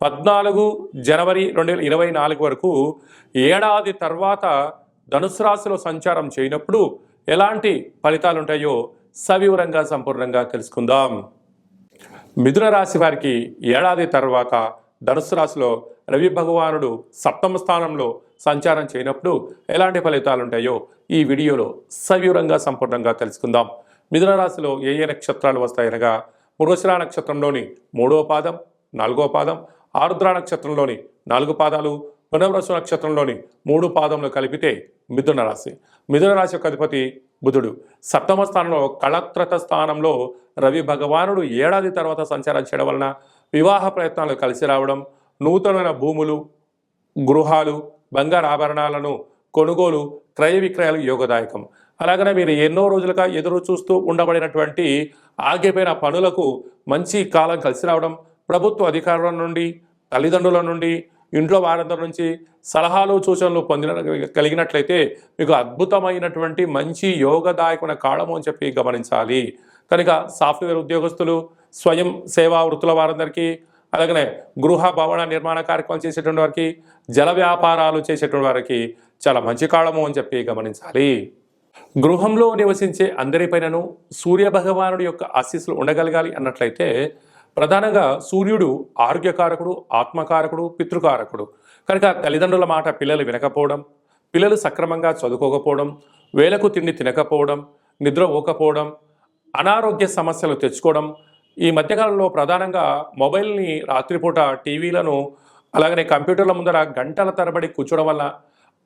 పద్నాలుగు జనవరి రెండు వేల ఇరవై నాలుగు వరకు ఏడాది తర్వాత ధనుసు రాశిలో సంచారం చేయనప్పుడు ఎలాంటి ఫలితాలు ఉంటాయో సవివరంగా సంపూర్ణంగా తెలుసుకుందాం. మిథున రాశి వారికి ఏడాది తర్వాత ధనుసు రాశిలో రవి భగవానుడు సప్తమ స్థానంలో సంచారం చేయనప్పుడు ఎలాంటి ఫలితాలు ఉంటాయో ఈ వీడియోలో సవివరంగా సంపూర్ణంగా తెలుసుకుందాం. మిథున రాశిలో ఏ ఏ నక్షత్రాలు వస్తాయనగా మృగశిరా నక్షత్రంలోని మూడవ పాదం నాలుగో పాదం ఆరుద్ర నక్షత్రంలోని నాలుగు పాదాలు పునర్వసు నక్షత్రంలోని మూడు పాదములు కలిపితే మిథున రాశి. మిథున రాశి యొక్క అధిపతి బుధుడు. సప్తమ స్థానంలో కళత్రత స్థానంలో రవి భగవానుడు ఏడాది తర్వాత సంచారం చేయడం వలన వివాహ ప్రయత్నాలు కలిసి రావడం నూతనమైన భూములు గృహాలు బంగారు ఆభరణాలను కొనుగోలు క్రయ విక్రయాలు యోగదాయకం. అలాగనే మీరు ఎన్నో రోజులుగా ఎదురు చూస్తూ ఉండబడినటువంటి ఆగిపోయిన పనులకు మంచి కాలం కలిసి రావడం ప్రభుత్వ అధికారుల నుండి తల్లిదండ్రుల నుండి ఇంట్లో వారందరి నుంచి సలహాలు సూచనలు పొందిన కలిగినట్లయితే మీకు అద్భుతమైనటువంటి మంచి యోగదాయకమైన కాలము అని చెప్పి గమనించాలి. కనుక సాఫ్ట్వేర్ ఉద్యోగస్తులు స్వయం సేవా వృత్తుల వారందరికీ అలాగనే గృహ భవన నిర్మాణ కార్యక్రమాలు చేసేటువంటి వారికి జల వ్యాపారాలు చేసేటువంటి వారికి చాలా మంచి కాలము అని చెప్పి గమనించాలి. గృహంలో నివసించే అందరిపైనను సూర్య భగవానుడి యొక్క ఆశీస్సులు ఉండగలగాలి అన్నట్లయితే ప్రధానంగా సూర్యుడు ఆరోగ్యకారకుడు ఆత్మకారకుడు పితృకారకుడు. కనుక తల్లిదండ్రుల మాట పిల్లలు వినకపోవడం పిల్లలు సక్రమంగా చదువుకోకపోవడం వేలకు తిండి తినకపోవడం నిద్ర పోకపోవడం అనారోగ్య సమస్యలు తెచ్చుకోవడం ఈ మధ్యకాలంలో ప్రధానంగా మొబైల్ని రాత్రిపూట టీవీలను అలాగనే కంప్యూటర్ల ముందర గంటల తరబడి కూర్చోవడం వల్ల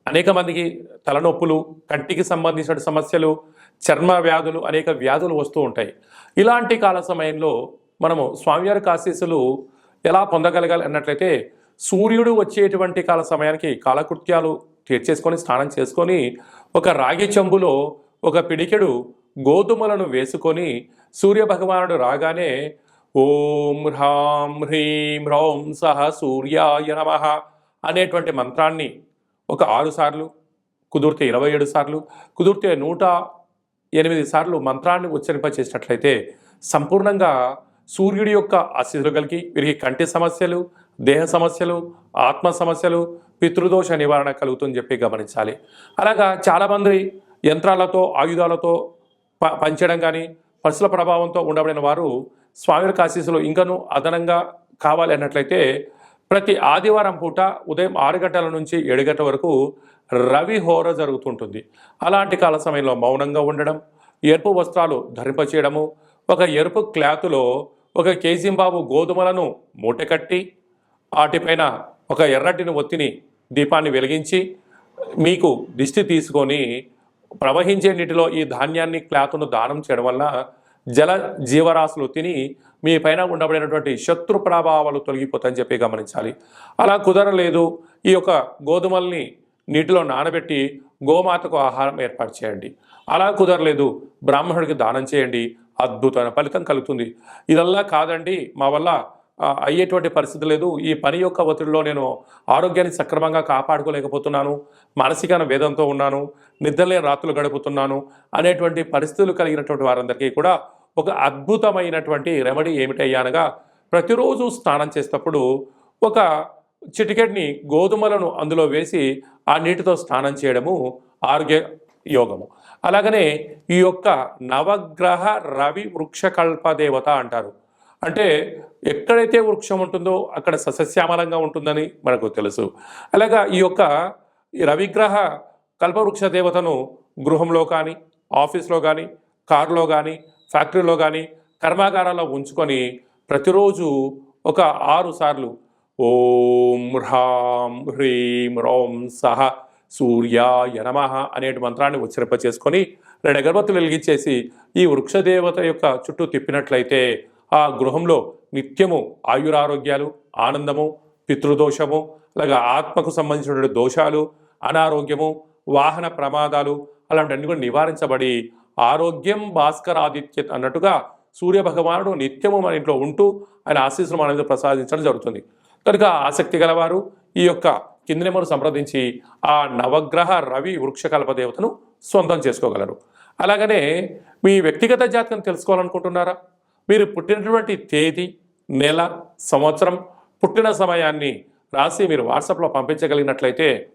అనేక మందికి తలనొప్పులు కంటికి సంబంధించిన సమస్యలు చర్మ వ్యాధులు అనేక వ్యాధులు వస్తూ ఉంటాయి. ఇలాంటి కాల సమయంలో మనము స్వామివారి ఆశీస్సులు ఎలా పొందగలగాలి అన్నట్లయితే సూర్యుడు వచ్చేటువంటి కాల సమయానికి కాలకృత్యాలు తీర్చేసుకొని స్నానం చేసుకొని ఒక రాగి చెంబులో ఒక పిడికెడు గోధుమలను వేసుకొని సూర్య భగవానుడు రాగానే ఓం హ్రాం హ్రీం హ్రౌం సహ సూర్యాయ నమ అనేటువంటి మంత్రాన్ని ఒక ఆరు సార్లు కుదిరితే ఇరవై ఏడు సార్లు కుదిరితే నూట ఎనిమిది సార్లు మంత్రాన్ని ఉచ్చరింపచేసినట్లయితే సంపూర్ణంగా సూర్యుడి యొక్క ఆశీస్సులు కలిగి వీరికి కంటి సమస్యలు దేహ సమస్యలు ఆత్మ సమస్యలు పితృదోష నివారణ కలుగుతుందని చెప్పి గమనించాలి. అలాగా చాలామంది యంత్రాలతో ఆయుధాలతో ప పనిచేయడం కానీ పరుసుల ప్రభావంతో ఉండబడిన వారు స్వామి ఆశీస్సులు ఇంకనూ అదనంగా కావాలి అన్నట్లయితే ప్రతి ఆదివారం పూట ఉదయం ఆరు గంటల నుంచి ఏడు గంటల వరకు రవి హోర జరుగుతుంటుంది. అలాంటి కాల సమయంలో మౌనంగా ఉండడం ఎరుపు వస్త్రాలు ధరింపచేయడము ఒక ఎరుపు క్లాతులో ఒక కేజీంబాబు గోధుమలను మూటకట్టి వాటిపైన ఒక ఎర్రటిని ఒత్తిని దీపాన్ని వెలిగించి మీకు దిష్టి తీసుకొని ప్రవహించే నీటిలో ఈ ధాన్యాన్ని క్లాత్ను దానం చేయడం వల్ల జల జీవరాశులు తిని మీ పైన ఉండబడినటువంటి శత్రు ప్రభావాలు తొలగిపోతాయని చెప్పి గమనించాలి. అలా కుదరలేదు. ఈ యొక్క గోధుమల్ని నీటిలో నానబెట్టి గోమాతకు ఆహారం ఏర్పాటు చేయండి. అలా కుదరలేదు. బ్రాహ్మణుడికి దానం చేయండి. అద్భుతమైన ఫలితం కలుగుతుంది. ఇదల్లా కాదండి మా వల్ల అయ్యేటువంటి పరిస్థితి లేదు. ఈ పని యొక్క ఒత్తిడిలో నేను ఆరోగ్యాన్ని సక్రమంగా కాపాడుకోలేకపోతున్నాను. మానసిక వేదంతో ఉన్నాను. నిద్రలేని రాత్రులు గడుపుతున్నాను అనేటువంటి పరిస్థితులు కలిగినటువంటి వారందరికీ కూడా ఒక అద్భుతమైనటువంటి రెమెడీ ఏమిటయ్యానగా ప్రతిరోజు స్నానం చేసేటప్పుడు ఒక చిటికెట్ని గోధుమలను అందులో వేసి ఆ నీటితో స్నానం చేయడము ఆరోగ్య యోగము. అలాగనే ఈ యొక్క నవగ్రహ రవి వృక్షకల్ప దేవత అంటారు. అంటే ఎక్కడైతే వృక్షం ఉంటుందో అక్కడ సస్యశ్యామలంగా ఉంటుందని మనకు తెలుసు. అలాగా ఈ యొక్క ఈ రవిగ్రహ కల్పవృక్ష దేవతను గృహంలో కానీ ఆఫీస్లో కానీ కారులో కానీ ఫ్యాక్టరీలో కానీ కర్మాగారాల్లో ఉంచుకొని ప్రతిరోజు ఒక ఆరు సార్లు ఓం హ్రాం హ్రీం రోం సహ సూర్యాయ నమ అనేటి మంత్రాన్ని ఉచ్చరింప చేసుకొని రెండు అగరబత్తులు వెలిగించేసి ఈ వృక్షదేవత యొక్క చుట్టూ తిప్పినట్లయితే ఆ గృహంలో నిత్యము ఆయురారోగ్యాలు ఆనందము పితృదోషము అలాగే ఆత్మకు సంబంధించినటువంటి దోషాలు అనారోగ్యము వాహన ప్రమాదాలు అలాంటివన్నీ కూడా నివారించబడి ఆరోగ్యం భాస్కరాదిత్య అన్నట్టుగా సూర్య భగవానుడు నిత్యము మన ఇంట్లో ఉంటూ ఆయన ఆశీస్సులు మన మీద ప్రసాదించడం జరుగుతుంది. కనుక ఆసక్తి గలవారు ఈ యొక్క కింది సంప్రదించి ఆ నవగ్రహ రవి వృక్షకల్ప దేవతను సొంతం చేసుకోగలరు. అలాగనే మీ వ్యక్తిగత జాతకం తెలుసుకోవాలనుకుంటున్నారా? మీరు పుట్టినటువంటి తేదీ నెల సంవత్సరం పుట్టిన సమయాన్ని రాసి మీరు వాట్సాప్లో పంపించగలిగినట్లయితే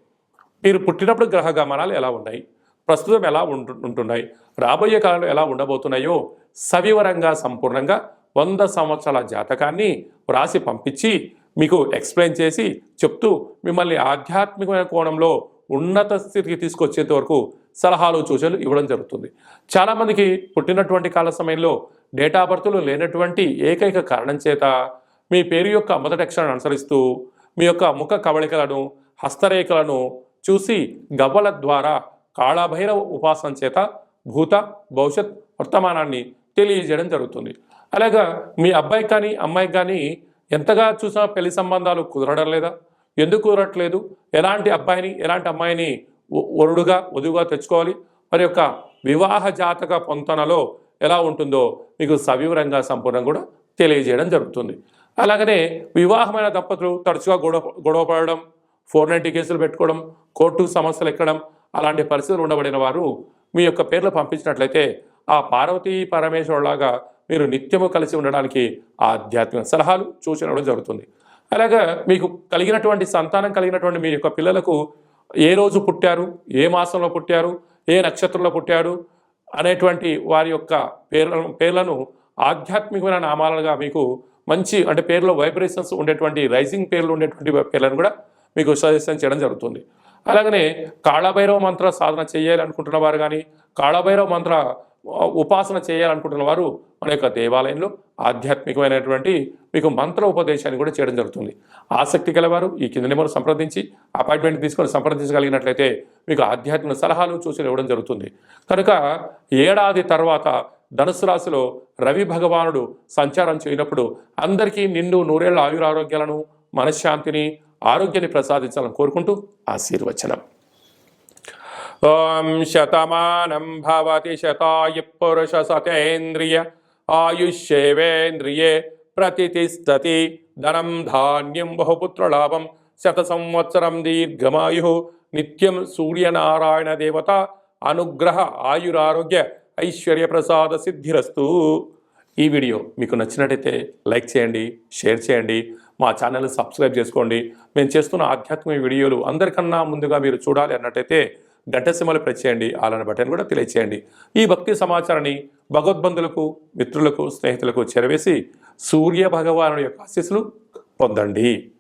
మీరు పుట్టినప్పుడు గ్రహ గమనాలు ఎలా ఉన్నాయి? ప్రస్తుతం ఎలా ఉంటున్నాయి? రాబోయే కాలంలో ఎలా ఉండబోతున్నాయో సవివరంగా సంపూర్ణంగా వంద సంవత్సరాల జాతకాన్ని వ్రాసి పంపించి మీకు ఎక్స్ప్లెయిన్ చేసి చెప్తూ మిమ్మల్ని ఆధ్యాత్మికమైన కోణంలో ఉన్నత స్థితికి తీసుకొచ్చేంత వరకు సలహాలు సూచనలు ఇవ్వడం జరుగుతుంది. చాలామందికి పుట్టినటువంటి కాల సమయంలో డేటా బర్త్లు లేనటువంటి ఏకైక కారణం చేత మీ పేరు యొక్క మొదటి అక్షరాన్ని అనుసరిస్తూ మీ యొక్క ముఖ కవళికలను హస్తరేఖలను చూసి గవ్వల ద్వారా కాళభైరవ ఉపాసన చేత భూత భవిష్యత్ వర్తమానాన్ని తెలియజేయడం జరుగుతుంది. అలాగా మీ అబ్బాయికి కానీ అమ్మాయికి కానీ ఎంతగా చూసినా పెళ్ళి సంబంధాలు కుదరడం లేదా? ఎందుకు కుదరట్లేదు? ఎలాంటి అబ్బాయిని ఎలాంటి అమ్మాయిని వరుడుగా వధువుగా తెచ్చుకోవాలి? మరి యొక్క వివాహ జాతక పొంతనలో ఎలా ఉంటుందో మీకు సవివరంగా సంపూర్ణం కూడా తెలియజేయడం జరుగుతుంది. అలాగనే వివాహమైన దంపతులు తరచుగా గొడవ గొడవపడడం ఫోర్ నైంటీ కేసులు పెట్టుకోవడం కోర్టు సమస్యలు ఎక్కడం అలాంటి పరిస్థితులు ఉండబడిన వారు మీ యొక్క పేర్లు పంపించినట్లయితే ఆ పార్వతీ పరమేశ్వరులాగా మీరు నిత్యము కలిసి ఉండడానికి ఆధ్యాత్మిక సలహాలు సూచన జరుగుతుంది. అలాగా మీకు కలిగినటువంటి సంతానం కలిగినటువంటి మీ యొక్క పిల్లలకు ఏ రోజు పుట్టారు ఏ మాసంలో పుట్టారు ఏ నక్షత్రంలో పుట్టారు అనేటువంటి వారి యొక్క పేర్లను పేర్లను ఆధ్యాత్మికమైన నామాలుగా మీకు మంచి అంటే పేర్లో వైబ్రేషన్స్ ఉండేటువంటి రైజింగ్ పేర్లు ఉండేటువంటి పేర్లను కూడా మీకు సజెషన్ చేయడం జరుగుతుంది. అలాగనే కాళభైరవ మంత్ర సాధన చేయాలనుకుంటున్న వారు కానీ కాళభైరవ మంత్ర ఉపాసన చేయాలనుకుంటున్న వారు మన యొక్క దేవాలయంలో ఆధ్యాత్మికమైనటువంటి మీకు మంత్ర ఉపదేశాన్ని కూడా చేయడం జరుగుతుంది. ఆసక్తి గలవారు ఈ కింద నెంబర్ సంప్రదించి అపాయింట్మెంట్ తీసుకొని సంప్రదించగలిగినట్లయితే మీకు ఆధ్యాత్మిక సలహాలు సూచనలు ఇవ్వడం జరుగుతుంది. కనుక ఏడాది తర్వాత ధనుసు రాశిలో రవి భగవానుడు సంచారం చేయనప్పుడు అందరికీ నిండు నూరేళ్ళ ఆయురారోగ్యాలను మనశ్శాంతిని ఆరోగ్యాన్ని ప్రసాదించాలని కోరుకుంటూ ఆశీర్వచనం. ఓం శతమానం భవతి శతాయు పురుష సతేంద్రియ ఆయుష్యేవేంద్రియే ప్రతిష్టతి ధనం ధాన్యం బహుపుత్రలాభం శత సంవత్సరం దీర్ఘమాయు నిత్యం సూర్యనారాయణ దేవత అనుగ్రహ ఆయురారోగ్య ఐశ్వర్య ప్రసాద సిద్ధిరస్తు ఈ వీడియో మీకు నచ్చినట్టయితే లైక్ చేయండి షేర్ చేయండి మా ఛానల్ని సబ్స్క్రైబ్ చేసుకోండి. మేము చేస్తున్న ఆధ్యాత్మిక వీడియోలు అందరికన్నా ముందుగా మీరు చూడాలి అన్నట్టయితే గంట ప్రచేయండి ఆలన బటన్ కూడా తెలియచేయండి ఈ భక్తి సమాచారాన్ని భగవద్బంధులకు మిత్రులకు స్నేహితులకు చేరవేసి సూర్య భగవానుడి యొక్క ఆశీస్సులు పొందండి.